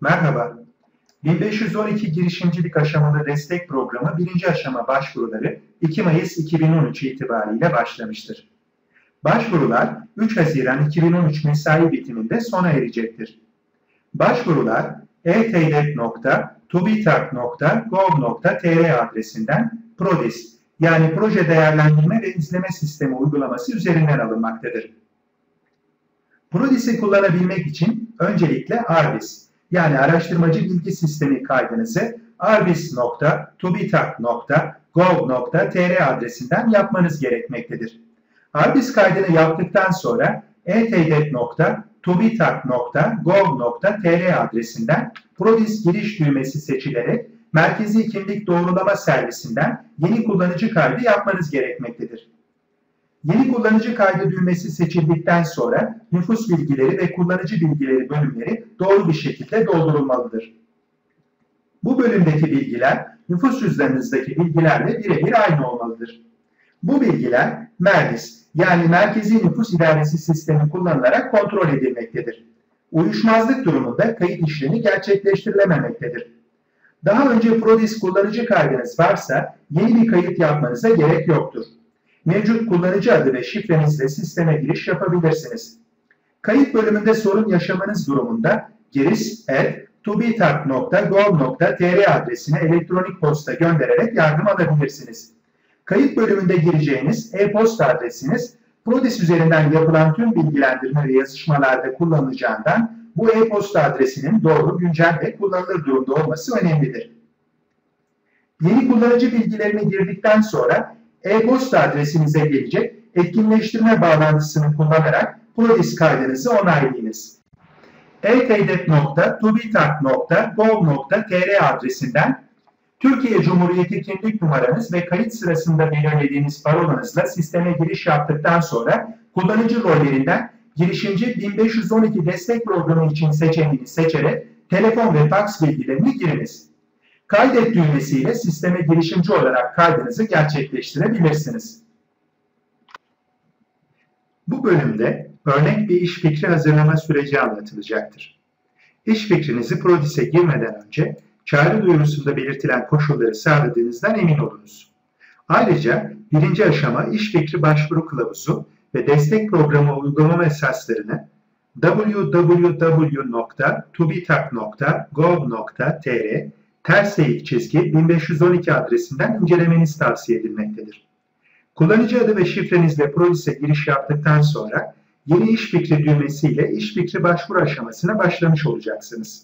Merhaba. 1512 girişimcilik aşamalı destek programı birinci aşama başvuruları 2 Mayıs 2013 itibariyle başlamıştır. Başvurular 3 Haziran 2013 mesai bitiminde sona erecektir. Başvurular eteydet.tubitak.gov.tr adresinden PRODIS yani Proje Değerlendirme ve İzleme Sistemi uygulaması üzerinden alınmaktadır. PRODIS'i kullanabilmek için öncelikle ARBIS yani araştırmacı bilgi sistemi kaydınızı arbis.tubitak.gov.tr adresinden yapmanız gerekmektedir. Arbis kaydını yaptıktan sonra eteydet.tubitak.gov.tr adresinden Prodis giriş düğmesi seçilerek Merkezi Kimlik Doğrulama Servisinden yeni kullanıcı kaydı yapmanız gerekmektedir. Yeni kullanıcı kaydı düğmesi seçildikten sonra nüfus bilgileri ve kullanıcı bilgileri bölümleri doğru bir şekilde doldurulmalıdır. Bu bölümdeki bilgiler nüfus cüzdanınızdaki bilgilerle birebir aynı olmalıdır. Bu bilgiler MERDIS yani Merkezi Nüfus İdaresi Sistemi kullanılarak kontrol edilmektedir. Uyuşmazlık durumunda kayıt işlemi gerçekleştirilememektedir. Daha önce Prodis kullanıcı kaydınız varsa yeni bir kayıt yapmanıza gerek yoktur mevcut kullanıcı adı ve şifrenizle sisteme giriş yapabilirsiniz. Kayıt bölümünde sorun yaşamanız durumunda giriş@tubitak.gov.tr adresine elektronik posta göndererek yardım alabilirsiniz. Kayıt bölümünde gireceğiniz e-posta adresiniz Prodis üzerinden yapılan tüm bilgilendirme ve yazışmalarda kullanılacağından bu e-posta adresinin doğru, güncel ve kullanılır durumda olması önemlidir. Yeni kullanıcı bilgilerini girdikten sonra e-posta adresinize gelecek etkinleştirme bağlantısını kullanarak Prodis kaydınızı onaylayınız. eteydet.tubitak.gov.tr adresinden Türkiye Cumhuriyeti kimlik numaranız ve kayıt sırasında belirlediğiniz parolanızla sisteme giriş yaptıktan sonra kullanıcı rollerinden girişimci 1512 destek programı için seçeneğini seçerek telefon ve fax bilgilerini giriniz. Kaydet düğmesiyle sisteme girişimci olarak kaydınızı gerçekleştirebilirsiniz. Bu bölümde örnek bir iş fikri hazırlama süreci anlatılacaktır. İş fikrinizi Prodis'e girmeden önce çağrı duyurusunda belirtilen koşulları sağladığınızdan emin olunuz. Ayrıca birinci aşama iş fikri başvuru kılavuzu ve destek programı uygulama esaslarını www.tubitak.gov.tr ters eğik çizgi 1512 adresinden incelemeniz tavsiye edilmektedir. Kullanıcı adı ve şifrenizle Prodis'e giriş yaptıktan sonra yeni iş fikri düğmesiyle iş fikri başvuru aşamasına başlamış olacaksınız.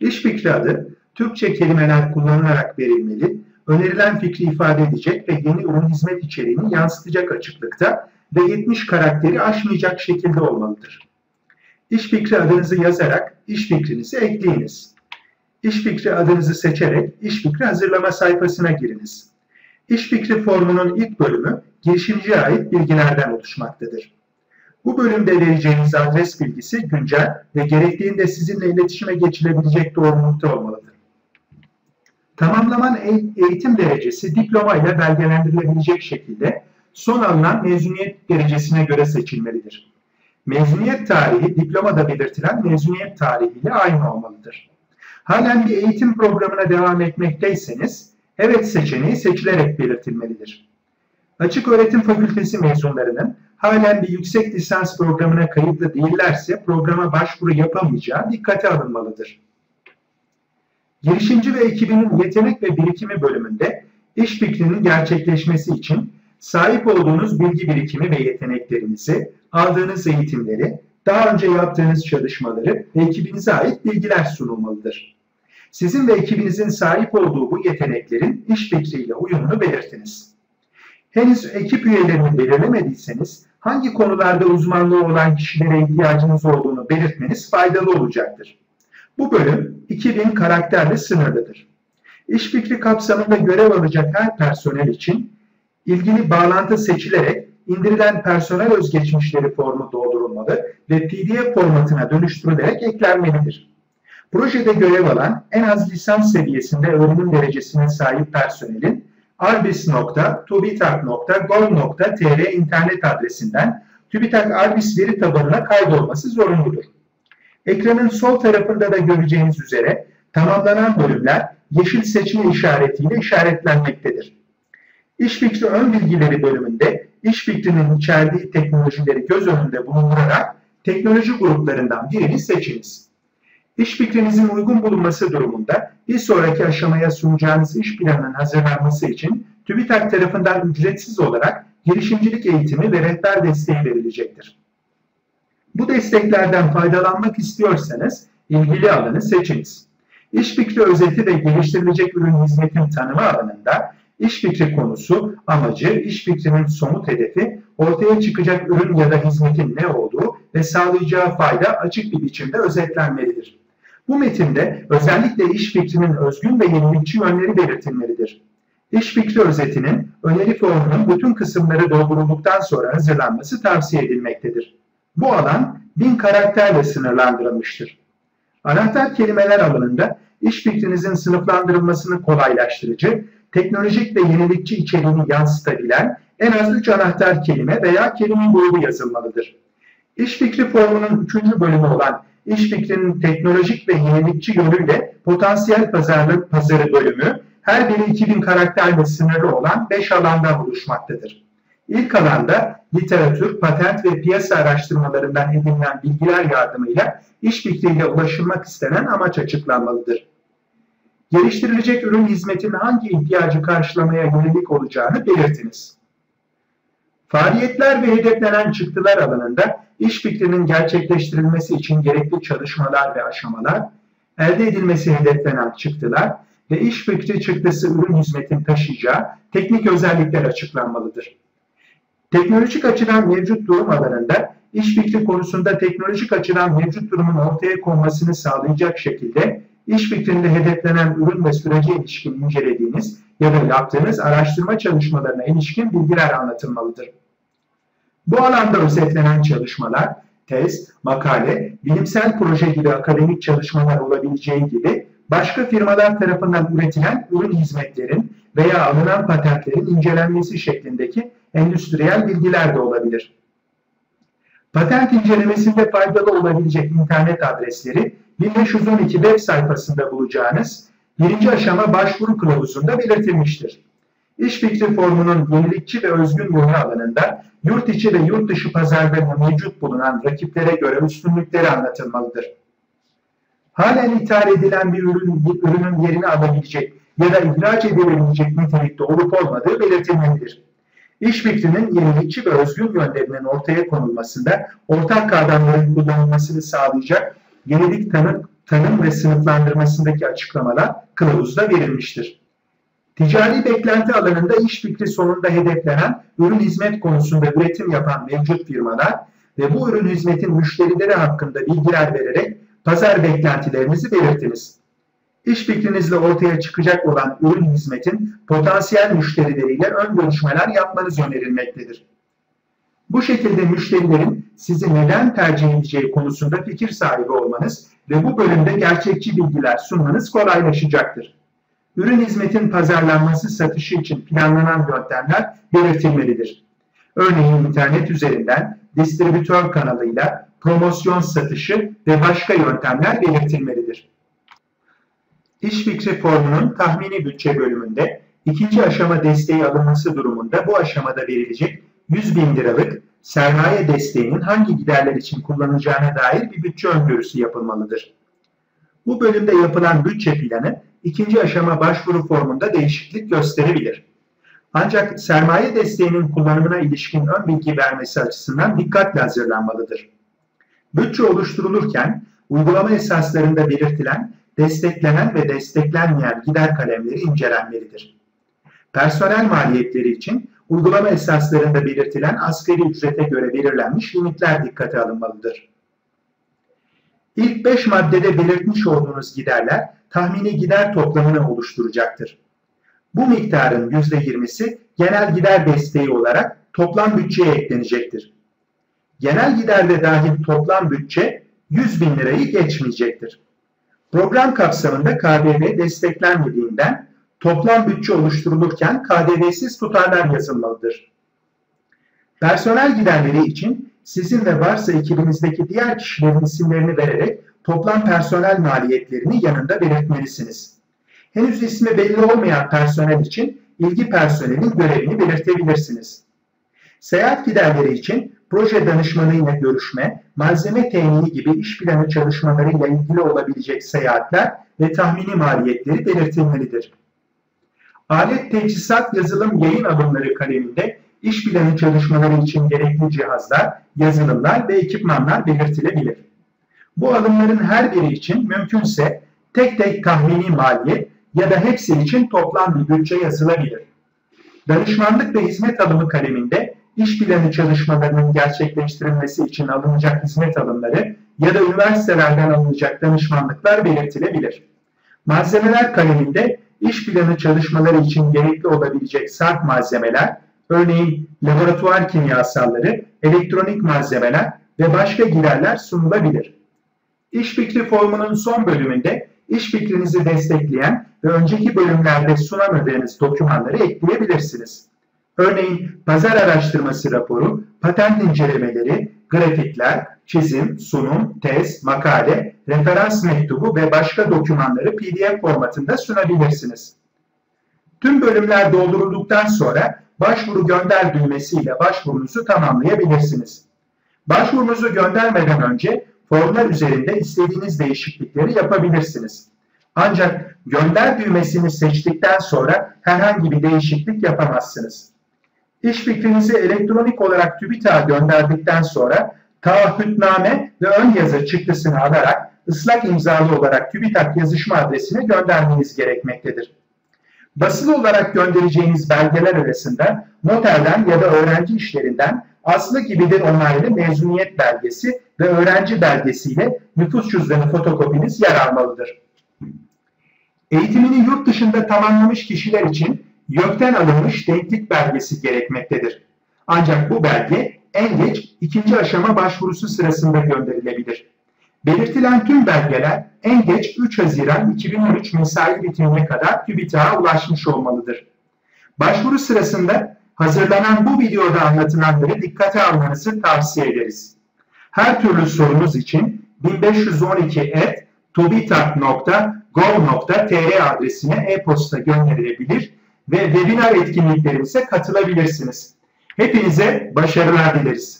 İş fikri adı Türkçe kelimeler kullanılarak verilmeli, önerilen fikri ifade edecek ve yeni ürün hizmet içeriğini yansıtacak açıklıkta ve 70 karakteri aşmayacak şekilde olmalıdır. İş fikri adınızı yazarak iş fikrinizi ekleyiniz. İş fikri adınızı seçerek iş fikri hazırlama sayfasına giriniz. İş fikri formunun ilk bölümü girişimciye ait bilgilerden oluşmaktadır. Bu bölümde vereceğiniz adres bilgisi güncel ve gerektiğinde sizinle iletişime geçilebilecek doğrultuda olmalıdır. Tamamlaman eğitim derecesi diploma ile belgelendirilebilecek şekilde son alınan mezuniyet derecesine göre seçilmelidir. Mezuniyet tarihi diplomada belirtilen mezuniyet tarihiyle aynı olmalıdır. Halen bir eğitim programına devam etmekteyseniz evet seçeneği seçilerek belirtilmelidir. Açık öğretim fakültesi mezunlarının halen bir yüksek lisans programına kayıtlı değillerse programa başvuru yapamayacağı dikkate alınmalıdır. Girişimci ve ekibinin yetenek ve birikimi bölümünde iş fikrinin gerçekleşmesi için sahip olduğunuz bilgi birikimi ve yeteneklerinizi, aldığınız eğitimleri, daha önce yaptığınız çalışmaları ve ekibinize ait bilgiler sunulmalıdır. Sizin ve ekibinizin sahip olduğu bu yeteneklerin iş fikriyle uyumunu belirtiniz. Henüz ekip üyelerini belirlemediyseniz hangi konularda uzmanlığı olan kişilere ihtiyacınız olduğunu belirtmeniz faydalı olacaktır. Bu bölüm 2000 karakterle sınırlıdır. İş fikri kapsamında görev alacak her personel için ilgili bağlantı seçilerek indirilen personel özgeçmişleri formu doldurulmalı ve PDF formatına dönüştürülerek eklenmelidir. Projede görev alan en az lisans seviyesinde öğrenim derecesine sahip personelin arbis.tubitak.gov.tr internet adresinden TÜBİTAK Arbis veri tabanına kaydolması zorunludur. Ekranın sol tarafında da göreceğiniz üzere tamamlanan bölümler yeşil seçme işaretiyle işaretlenmektedir. İş fikri ön bilgileri bölümünde iş fikrinin içerdiği teknolojileri göz önünde bulundurarak teknoloji gruplarından birini seçiniz. İş fikrinizin uygun bulunması durumunda bir sonraki aşamaya sunacağınız iş planının hazırlanması için TÜBİTAK tarafından ücretsiz olarak girişimcilik eğitimi ve rehber desteği verilecektir. Bu desteklerden faydalanmak istiyorsanız ilgili alanı seçiniz. İş fikri özeti ve geliştirilecek ürün hizmetin tanımı alanında iş fikri konusu, amacı, iş fikrinin somut hedefi, ortaya çıkacak ürün ya da hizmetin ne olduğu ve sağlayacağı fayda açık bir biçimde özetlenmelidir. Bu metinde özellikle iş fikrinin özgün ve yenilikçi yönleri belirtilmelidir. İş fikri özetinin öneri formunun bütün kısımları doldurulduktan sonra hazırlanması tavsiye edilmektedir. Bu alan bin karakterle sınırlandırılmıştır. Anahtar kelimeler alanında iş fikrinizin sınıflandırılmasını kolaylaştırıcı, teknolojik ve yenilikçi içeriğini yansıtabilen en az 3 anahtar kelime veya kelime grubu yazılmalıdır. İş fikri formunun 3. bölümü olan iş fikrinin teknolojik ve yenilikçi yönüyle potansiyel pazarlık pazarı bölümü her biri 2000 karakterle sınırlı olan 5 alandan oluşmaktadır. İlk alanda literatür, patent ve piyasa araştırmalarından edinilen bilgiler yardımıyla iş fikriyle ulaşılmak istenen amaç açıklanmalıdır. Geliştirilecek ürün hizmetin hangi ihtiyacı karşılamaya yönelik olacağını belirtiniz. Faaliyetler ve hedeflenen çıktılar alanında iş fikrinin gerçekleştirilmesi için gerekli çalışmalar ve aşamalar, elde edilmesi hedeflenen çıktılar ve iş fikri çıktısı ürün hizmetin taşıyacağı teknik özellikler açıklanmalıdır. Teknolojik açıdan mevcut durum alanında iş fikri konusunda teknolojik açıdan mevcut durumun ortaya konmasını sağlayacak şekilde iş fikrinde hedeflenen ürün ve sürece ilişkin incelediğiniz ya da yaptığınız araştırma çalışmalarına ilişkin bilgiler anlatılmalıdır. Bu alanda özetlenen çalışmalar, tez, makale, bilimsel proje gibi akademik çalışmalar olabileceği gibi başka firmalar tarafından üretilen ürün hizmetlerin veya alınan patentlerin incelenmesi şeklindeki endüstriyel bilgiler de olabilir. Patent incelemesinde faydalı olabilecek internet adresleri 1512 web sayfasında bulacağınız birinci aşama başvuru kılavuzunda belirtilmiştir. İş fikri formunun yenilikçi ve özgün yönü alanında yurt içi ve yurt dışı pazarlarında mevcut bulunan rakiplere göre üstünlükleri anlatılmalıdır. Halen ithal edilen bir ürün, ürünün yerini alabilecek ya da ihraç edilebilecek nitelikte olup olmadığı belirtilmelidir. İş fikrinin yenilikçi ve özgün yönlerinin ortaya konulmasında ortak kavramların kullanılmasını sağlayacak yenilik tanım, tanım ve sınıflandırmasındaki açıklamalar kılavuzda verilmiştir. Ticari beklenti alanında iş fikri sonunda hedeflenen ürün hizmet konusunda üretim yapan mevcut firmalar ve bu ürün hizmetin müşterileri hakkında bilgiler vererek pazar beklentilerinizi belirtiniz. İş fikrinizle ortaya çıkacak olan ürün hizmetin potansiyel müşterileriyle ön görüşmeler yapmanız önerilmektedir. Bu şekilde müşterilerin sizi neden tercih edeceği konusunda fikir sahibi olmanız ve bu bölümde gerçekçi bilgiler sunmanız kolaylaşacaktır. Ürün hizmetin pazarlanması satışı için planlanan yöntemler belirtilmelidir. Örneğin internet üzerinden distribütör kanalıyla promosyon satışı ve başka yöntemler belirtilmelidir. İş fikri formunun tahmini bütçe bölümünde ikinci aşama desteği alınması durumunda bu aşamada verilecek 100 bin liralık sermaye desteğinin hangi giderler için kullanılacağına dair bir bütçe öngörüsü yapılmalıdır. Bu bölümde yapılan bütçe planı ikinci aşama başvuru formunda değişiklik gösterebilir. Ancak sermaye desteğinin kullanımına ilişkin ön bilgi vermesi açısından dikkatle hazırlanmalıdır. Bütçe oluşturulurken uygulama esaslarında belirtilen desteklenen ve desteklenmeyen gider kalemleri incelenmelidir. Personel maliyetleri için uygulama esaslarında belirtilen asgari ücrete göre belirlenmiş limitler dikkate alınmalıdır. İlk 5 maddede belirtmiş olduğunuz giderler tahmini gider toplamını oluşturacaktır. Bu miktarın %20'si genel gider desteği olarak toplam bütçeye eklenecektir. Genel giderde dahil toplam bütçe 100 bin lirayı geçmeyecektir. Program kapsamında KDV desteklenmediğinden toplam bütçe oluşturulurken KDV'siz tutarlar yazılmalıdır. Personel giderleri için sizin ve varsa ekibinizdeki diğer kişilerin isimlerini vererek toplam personel maliyetlerini yanında belirtmelisiniz. Henüz ismi belli olmayan personel için ilgi personelin görevini belirtebilirsiniz. Seyahat giderleri için proje danışmanıyla görüşme, malzeme temini gibi iş planı çalışmalarıyla ilgili olabilecek seyahatler ve tahmini maliyetleri belirtilmelidir. Alet, teçhizat, yazılım, yayın alımları kaleminde iş planı çalışmaları için gerekli cihazlar, yazılımlar ve ekipmanlar belirtilebilir. Bu alımların her biri için mümkünse tek tek tahmini maliyet ya da hepsi için toplam bir bütçe yazılabilir. Danışmanlık ve hizmet alımı kaleminde iş planı çalışmalarının gerçekleştirilmesi için alınacak hizmet alımları ya da üniversitelerden alınacak danışmanlıklar belirtilebilir. Malzemeler kaleminde iş planı çalışmaları için gerekli olabilecek sarf malzemeler, örneğin laboratuvar kimyasalları, elektronik malzemeler ve başka giderler sunulabilir. İş fikri formunun son bölümünde iş fikrinizi destekleyen ve önceki bölümlerde sunamadığınız dokümanları ekleyebilirsiniz. Örneğin pazar araştırması raporu, patent incelemeleri, grafikler, çizim, sunum, tez, makale, referans mektubu ve başka dokümanları PDF formatında sunabilirsiniz. Tüm bölümler doldurulduktan sonra başvuru gönder düğmesiyle başvurunuzu tamamlayabilirsiniz. Başvurunuzu göndermeden önce formlar üzerinde istediğiniz değişiklikleri yapabilirsiniz. Ancak gönder düğmesini seçtikten sonra herhangi bir değişiklik yapamazsınız. İş fikrinizi elektronik olarak TÜBİTAK'a gönderdikten sonra taahhütname ve ön yazı çıktısını alarak ıslak imzalı olarak TÜBİTAK yazışma adresine göndermeniz gerekmektedir. Basılı olarak göndereceğiniz belgeler arasında noterden ya da öğrenci işlerinden aslı gibidir onaylı mezuniyet belgesi ve öğrenci belgesiyle nüfus cüzdanı fotokopiniz yer almalıdır. Eğitimini yurt dışında tamamlamış kişiler için YÖK'ten alınmış denklik belgesi gerekmektedir. Ancak bu belge en geç ikinci aşama başvurusu sırasında gönderilebilir. Belirtilen tüm belgeler en geç 3 Haziran 2013 mesai bitimine kadar TÜBİTAK'a ulaşmış olmalıdır. Başvuru sırasında hazırlanan bu videoda anlatılanları dikkate almanızı tavsiye ederiz. Her türlü sorunuz için 1512.tobitak.gov.tr adresine e-posta gönderilebilir ve webinar etkinliklerimize katılabilirsiniz. Hepinize başarılar dileriz.